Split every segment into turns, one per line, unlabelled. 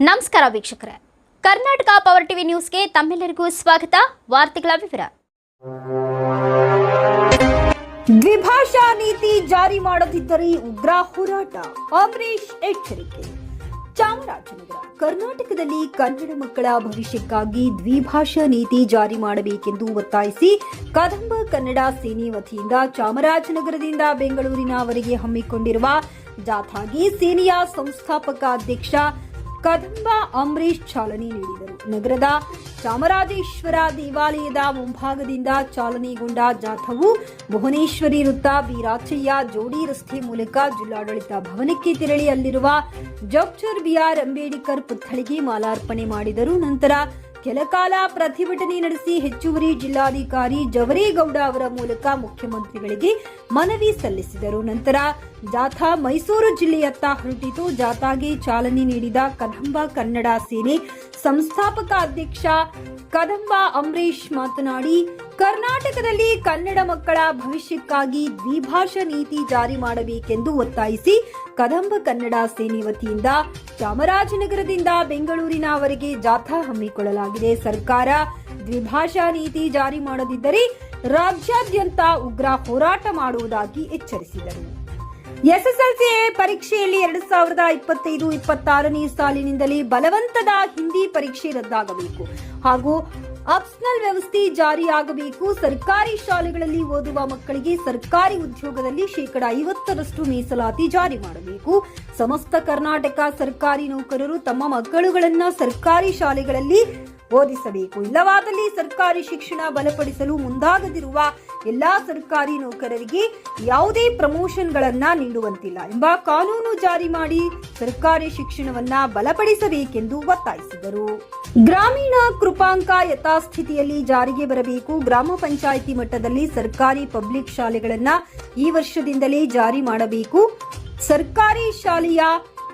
ನಮಸ್ಕಾರ ವೀಕ್ಷಕರೇ. Karnataka power TV ನ್ಯೂಸ್ಗೆ ತಮ್ಮೆಲ್ಲರಿಗೂ ಸ್ವಾಗತ. ವಾರ್ತೆಗಳ ವಿವರ.
ದ್ವಿಭಾಷಾ ನೀತಿ ಜಾರಿ ಮಾಡದಿದ್ದರೆ ಉಗ್ರ ಹೋರಾಟ. ಅಂಬರೀಶ್ ಎಚ್ಚರಿಕೆ. ಚಾಮರಾಜನಗರ, ಕರ್ನಾಟಕದಲ್ಲಿ ಕನ್ನಡ ಮಕ್ಕಳ ಭವಿಷ್ಯಕ್ಕಾಗಿ ದ್ವಿಭಾಷಾ ನೀತಿ ಜಾರಿ ಮಾಡಬೇಕೆಂದು ಒತ್ತಾಯಿಸಿ ಕದಂಬ ಕನ್ನಡ ಸೇನೆ ವತಿಯಿಂದ ಚಾಮರಾಜನಗರದಿಂದ ಬೆಂಗಳೂರಿನವರೆಗೆ ಹಮ್ಮಿಕೊಂಡಿರುವ ಜಾಥಾಗೆ ಸೇನೆಯ ಸಂಸ್ಥಾಪಕ ಅಧ್ಯಕ್ಷ ಕದಂಬ ಅಂಬರೀಶ್ ಚಾಲನೆ ನೀಡಿದರು. ನಗರದ ಚಾಮರಾಜೇಶ್ವರ ದೇವಾಲಯದ ಮುಂಭಾಗದಿಂದ ಚಾಲನೆಗೊಂಡ ಜಾಥವು ಭುವನೇಶ್ವರಿ ವೃತ್ತ ವೀರಾಚಯ್ಯ ಜೋಡಿ ರಸ್ತೆ ಮೂಲಕ ಜಿಲ್ಲಾಡಳಿತ ಭವನಕ್ಕೆ ತೆರಳಿ ಅಲ್ಲಿರುವ ಡಾಕ್ಟರ್ ಬಿಆರ್ ಅಂಬೇಡ್ಕರ್ ಪುತ್ಥಳಿಗೆ ಮಾಲಾರ್ಪಣೆ ಮಾಡಿದರು. ನಂತರ ಕೆಲಕಾಲ ಪ್ರತಿಭಟನೆ ನಡೆಸಿ ಹೆಚ್ಚುವರಿ ಜಿಲ್ಲಾಧಿಕಾರಿ ಜವರೇಗೌಡ ಅವರ ಮೂಲಕ ಮುಖ್ಯಮಂತ್ರಿಗಳಿಗೆ ಮನವಿ ಸಲ್ಲಿಸಿದರು. ನಂತರ ಜಾಥಾ ಮೈಸೂರು ಜಿಲ್ಲೆಯತ್ತ ಹೊರಟಿತು. ಜಾಥಾಗೆ ಚಾಲನೆ ನೀಡಿದ ಕದಂಬ ಕನ್ನಡ ಸೇನೆ ಸಂಸ್ಥಾಪಕ ಅಧ್ಯಕ್ಷ ಕದಂಬ ಅಂಬರೀಶ್ ಮಾತನಾಡಿ ಕರ್ನಾಟಕದಲ್ಲಿ ಕನ್ನಡ ಮಕ್ಕಳ ಭವಿಷ್ಯಕ್ಕಾಗಿ ದ್ವಿಭಾಷಾ ನೀತಿ ಜಾರಿ ಮಾಡಬೇಕೆಂದು ಒತ್ತಾಯಿಸಿ ಕದಂಬ ಕನ್ನಡ ಸೇನೆ ವತಿಯಿಂದ ಚಾಮರಾಜನಗರದಿಂದ ಬೆಂಗಳೂರಿನವರೆಗೆ ಜಾಥಾ ಹಮ್ಮಿಕೊಳ್ಳಲಾಗಿದೆ. ಸರ್ಕಾರ ದ್ವಿಭಾಷಾ ನೀತಿ ಜಾರಿ ಮಾಡದಿದ್ದರೆ ರಾಜ್ಯಾದ್ಯಂತ ಉಗ್ರ ಹೋರಾಟ ಮಾಡುವುದಾಗಿ ಎಚ್ಚರಿಸಿದರು. ಎಸ್ಎಸ್ಎಲ್ಸಿ ಪರೀಕ್ಷೆಯಲ್ಲಿ ಎರಡ್ ಸಾವಿರದ ಇಪ್ಪತ್ತೈದು, ಇಪ್ಪತ್ತಾರನೇ ಸಾಲಿನಿಂದಲೇ ಬಲವಂತದ ಹಿಂದಿ ಪರೀಕ್ಷೆ ರದ್ದಾಗಬೇಕು ಹಾಗೂ ಅಪ್ಸ್ನಲ್ ವ್ಯವಸ್ಥೆ ಜಾರಿಯಾಗಬೇಕು. ಸರ್ಕಾರಿ ಶಾಲೆಗಳಲ್ಲಿ ಓದುವ ಮಕ್ಕಳಿಗೆ ಸರ್ಕಾರಿ ಉದ್ಯೋಗದಲ್ಲಿ ಶೇಕಡ ಐವತ್ತರಷ್ಟು ಮೀಸಲಾತಿ ಜಾರಿ ಮಾಡಬೇಕು. ಸಮಸ್ತ ಕರ್ನಾಟಕ ಸರ್ಕಾರಿ ನೌಕರರು ತಮ್ಮ ಮಕ್ಕಳುಗಳನ್ನ ಸರ್ಕಾರಿ ಶಾಲೆಗಳಲ್ಲಿ ಓದಿಸಬೇಕು. ಇಲ್ಲವಾದಲ್ಲಿ ಸರ್ಕಾರಿ ಶಿಕ್ಷಣ ಬಲಪಡಿಸಲು ಮುಂದಾಗದಿರುವ ಎಲ್ಲಾ ಸರ್ಕಾರಿ ನೌಕರರಿಗೆ ಯಾವುದೇ ಪ್ರಮೋಷನ್ಗಳನ್ನ ನೀಡುವಂತಿಲ್ಲ ಎಂಬ ಕಾನೂನು ಜಾರಿ ಮಾಡಿ ಸರ್ಕಾರಿ ಶಿಕ್ಷಣವನ್ನ ಬಲಪಡಿಸಬೇಕೆಂದು ಒತ್ತಾಯಿಸಿದರು. ಗ್ರಾಮೀಣ ಕೃಪಾಂಕ ಯಥಾಸ್ಥಿತಿಯಲ್ಲಿ ಜಾರಿಗೆ ಬರಬೇಕು. ಗ್ರಾಮ ಪಂಚಾಯಿತಿ ಮಟ್ಟದಲ್ಲಿ ಸರ್ಕಾರಿ ಪಬ್ಲಿಕ್ ಶಾಲೆಗಳನ್ನ ಈ ವರ್ಷದಿಂದಲೇ ಜಾರಿ ಮಾಡಬೇಕು. ಸರ್ಕಾರಿ ಶಾಲೆಯ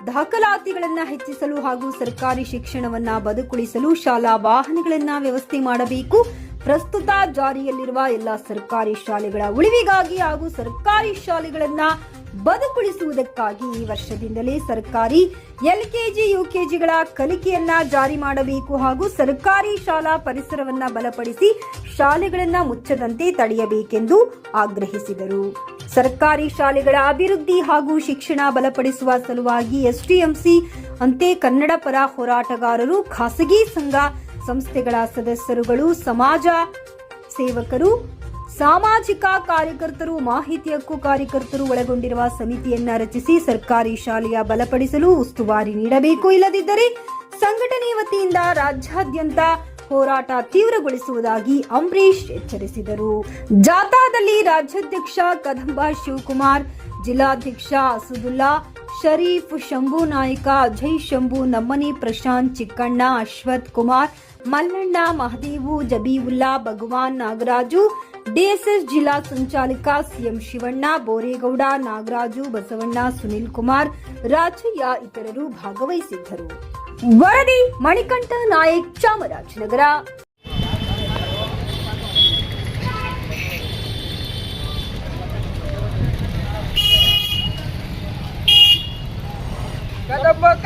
ದಾಖಲಾತಿಗಳನ್ನು ಹೆಚ್ಚಿಸಲು ಹಾಗೂ ಸರ್ಕಾರಿ ಶಿಕ್ಷಣವನ್ನ ಬದುಕುಳಿಸಲು ಶಾಲಾ ವಾಹನಗಳನ್ನ ವ್ಯವಸ್ಥೆ ಮಾಡಬೇಕು. ಪ್ರಸ್ತುತ ಜಾರಿಯಲ್ಲಿರುವ ಎಲ್ಲ ಸರ್ಕಾರಿ ಶಾಲೆಗಳ ಉಳಿವಿಗಾಗಿ ಹಾಗೂ ಸರ್ಕಾರಿ ಶಾಲೆಗಳನ್ನ ಬದುಕುಳಿಸುವುದಕ್ಕಾಗಿ ಈ ವರ್ಷದಿಂದಲೇ ಸರ್ಕಾರಿ ಎಲ್ಕೆಜಿ, ಯುಕೆಜಿಗಳ ಕಲಿಕೆಯನ್ನ ಜಾರಿ ಮಾಡಬೇಕು ಹಾಗೂ ಸರ್ಕಾರಿ ಶಾಲಾ ಪರಿಸರವನ್ನ ಬಲಪಡಿಸಿ ಶಾಲೆಗಳನ್ನ ಮುಚ್ಚದಂತೆ ತಡೆಯಬೇಕೆಂದು ಆಗ್ರಹಿಸಿದರು. ಸರ್ಕಾರಿ ಶಾಲೆಗಳ ಅಭಿವೃದ್ಧಿ ಹಾಗೂ ಶಿಕ್ಷಣ ಬಲಪಡಿಸುವ ಸಲುವಾಗಿ ಎಸ್ಟಿಎಂಸಿ ಅಂತೆ ಕನ್ನಡ ಪರ ಹೋರಾಟಗಾರರು, ಖಾಸಗಿ ಸಂಘ ಸಂಸ್ಥೆಗಳ ಸದಸ್ಯರುಗಳು, ಸಮಾಜ ಸೇವಕರು ಸಾಮಾಜಿಕ ಕಾರ್ಯಕರ್ತರು, ಮಾಹಿತಿ ಹಕ್ಕು ಕಾರ್ಯಕರ್ತರು ಒಳಗೊಂಡಿರುವ ಸಮಿತಿಯನ್ನ ರಚಿಸಿ ಸರ್ಕಾರಿ ಶಾಲೆಯ ಬಲಪಡಿಸಲು ಉಸ್ತುವಾರಿ ನೀಡಬೇಕು. ಇಲ್ಲದಿದ್ದರೆ ಸಂಘಟನೆ ವತಿಯಿಂದ ರಾಜ್ಯಾದ್ಯಂತ ಹೋರಾಟ ತೀವ್ರಗೊಳಿಸುವುದಾಗಿ ಅಂಬರೀಶ್ ಎಚ್ಚರಿಸಿದರು. ಜಾಥಾದಲ್ಲಿ ರಾಜ್ಯಾಧ್ಯಕ್ಷ ಕದಂಬ ಶಿವಕುಮಾರ್, ಜಿಲ್ಲಾಧ್ಯಕ್ಷ ಅಸುದುಲ್ಲಾ ಶರೀಫ್ ಶಂಭು ನಾಯಕ ಅಜಯ್ ಶಂಭು, ನಮ್ಮನೆ ಪ್ರಶಾಂತ್ ಚಿಕ್ಕಣ್ಣ, ಅಶ್ವಥ್ ಕುಮಾರ್, ಮಲ್ಲಣ್ಣ, ಮಹದೇವು, ಜಬೀವುಲ್ಲಾ, ಭಗವಾನ್ ನಾಗರಾಜು, ಡಿಎಸ್ಎಸ್ ಜಿಲ್ಲಾ ಸಂಚಾಲಕ ಸಿಎಂ ಶಿವಣ್ಣ, ಬೋರೇಗೌಡ, ನಾಗರಾಜು, ಬಸವಣ್ಣ, ಸುನಿಲ್ ಕುಮಾರ್, ರಾಜಯ್ಯ ಇತರರು ಭಾಗವಹಿಸಿದ್ದರು. ವರದಿ ಮಣಿಕಂಠ ನಾಯಕ್ ಚಾಮರಾಜನಗರ
ಕದಂಬ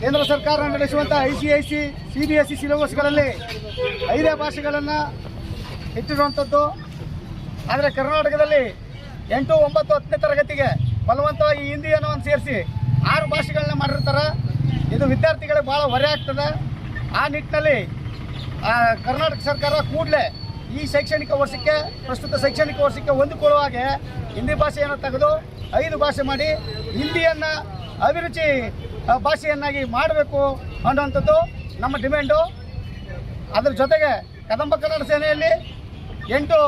ಕೇಂದ್ರ ಸರ್ಕಾರ ನಡೆಸುವಂಥ I C I C C B S C ಸಿಲೆಬಸ್ಗಳಲ್ಲಿ ಐದೇ ಭಾಷೆಗಳನ್ನು ಇಟ್ಟಿರುವಂಥದ್ದು ಆದರೆ ಕರ್ನಾಟಕದಲ್ಲಿ ಎಂಟು, ಒಂಬತ್ತು, ಹತ್ತನೇ ತರಗತಿಗೆ ಬಲವಂತವಾಗಿ ಹಿಂದಿ ಒಂದು ಸೇರಿಸಿ ಆರು ಭಾಷೆಗಳನ್ನ ಮಾಡಿರ್ತಾರೆ. ಇದು ವಿದ್ಯಾರ್ಥಿಗಳಿಗೆ ಭಾಳ ಹೊರೆ ಆಗ್ತದೆ. ಆ ನಿಟ್ಟಿನಲ್ಲಿ ಕರ್ನಾಟಕ ಸರ್ಕಾರ ಕೂಡಲೇ ಈ ಶೈಕ್ಷಣಿಕ ವರ್ಷಕ್ಕೆ, ಪ್ರಸ್ತುತ ಶೈಕ್ಷಣಿಕ ವರ್ಷಕ್ಕೆ ಹೊಂದಿಕೊಳ್ಳುವ ಹಾಗೆ ಹಿಂದಿ ಭಾಷೆಯನ್ನು ತೆಗೆದು ಐದು ಭಾಷೆ ಮಾಡಿ ಹಿಂದಿಯನ್ನು ಅಭಿರುಚಿ ಭಾಷೆಯನ್ನಾಗಿ ಮಾಡಬೇಕು ಅನ್ನುವಂಥದ್ದು ನಮ್ಮ ಡಿಮ್ಯಾಂಡು. ಅದರ ಜೊತೆಗೆ ಕದಂಬ ಕನ್ನಡ ಸೇನೆಯಲ್ಲಿ ಎಂಟು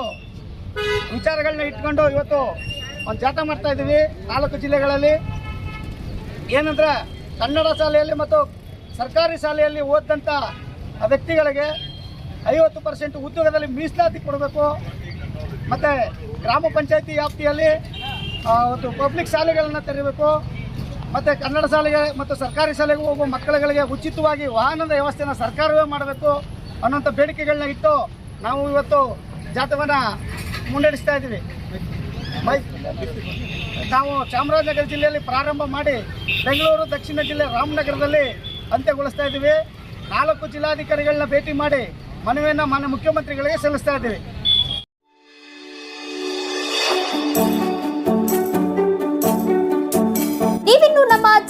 ವಿಚಾರಗಳನ್ನ ಇಟ್ಕೊಂಡು ಇವತ್ತು ಒಂದು ಜಾಥಾ ಮಾಡ್ತಾ ಇದ್ದೀವಿ ನಾಲ್ಕು ಜಿಲ್ಲೆಗಳಲ್ಲಿ. ಏನಂದರೆ ಕನ್ನಡ ಶಾಲೆಯಲ್ಲಿ ಮತ್ತು ಸರ್ಕಾರಿ ಶಾಲೆಯಲ್ಲಿ ಓದಿದಂಥ ವ್ಯಕ್ತಿಗಳಿಗೆ ಐವತ್ತು ಪರ್ಸೆಂಟ್ ಉದ್ಯೋಗದಲ್ಲಿ ಮೀಸಲಾತಿ ಕೊಡಬೇಕು. ಮತ್ತು ಗ್ರಾಮ ಪಂಚಾಯತಿ ವ್ಯಾಪ್ತಿಯಲ್ಲಿ ಒಂದು ಪಬ್ಲಿಕ್ ಶಾಲೆಗಳನ್ನು ತೆರೀಬೇಕು ಮತ್ತು ಕನ್ನಡ ಶಾಲೆಗೆ ಮತ್ತು ಸರ್ಕಾರಿ ಶಾಲೆಗೆ ಹೋಗುವ ಮಕ್ಕಳುಗಳಿಗೆ ಉಚಿತವಾಗಿ ವಾಹನದ ವ್ಯವಸ್ಥೆನ ಸರ್ಕಾರವೇ ಮಾಡಬೇಕು ಅನ್ನೋಂಥ ಬೇಡಿಕೆಗಳನ್ನ ಇಟ್ಟು ನಾವು ಇವತ್ತು ಜಾಥವನ್ನು ಮುನ್ನಡೆಸ್ತಾ ಇದ್ದೀವಿ. ನಾವು ಚಾಮರಾಜನಗರ ಜಿಲ್ಲೆಯಲ್ಲಿ ಪ್ರಾರಂಭ ಮಾಡಿ ಬೆಂಗಳೂರು, ದಕ್ಷಿಣ ಜಿಲ್ಲೆ ರಾಮನಗರದಲ್ಲಿ ಅಂತ್ಯಗೊಳಿಸ್ತಾ ಇದ್ದೀವಿ. ನಾಲ್ಕು ಜಿಲ್ಲಾಧಿಕಾರಿಗಳನ್ನ ಭೇಟಿ ಮಾಡಿ ಮನವಿಯನ್ನು ಮಾನ್ಯ ಮುಖ್ಯಮಂತ್ರಿಗಳಿಗೆ ಸಲ್ಲಿಸ್ತಾ ಇದ್ದೀವಿ.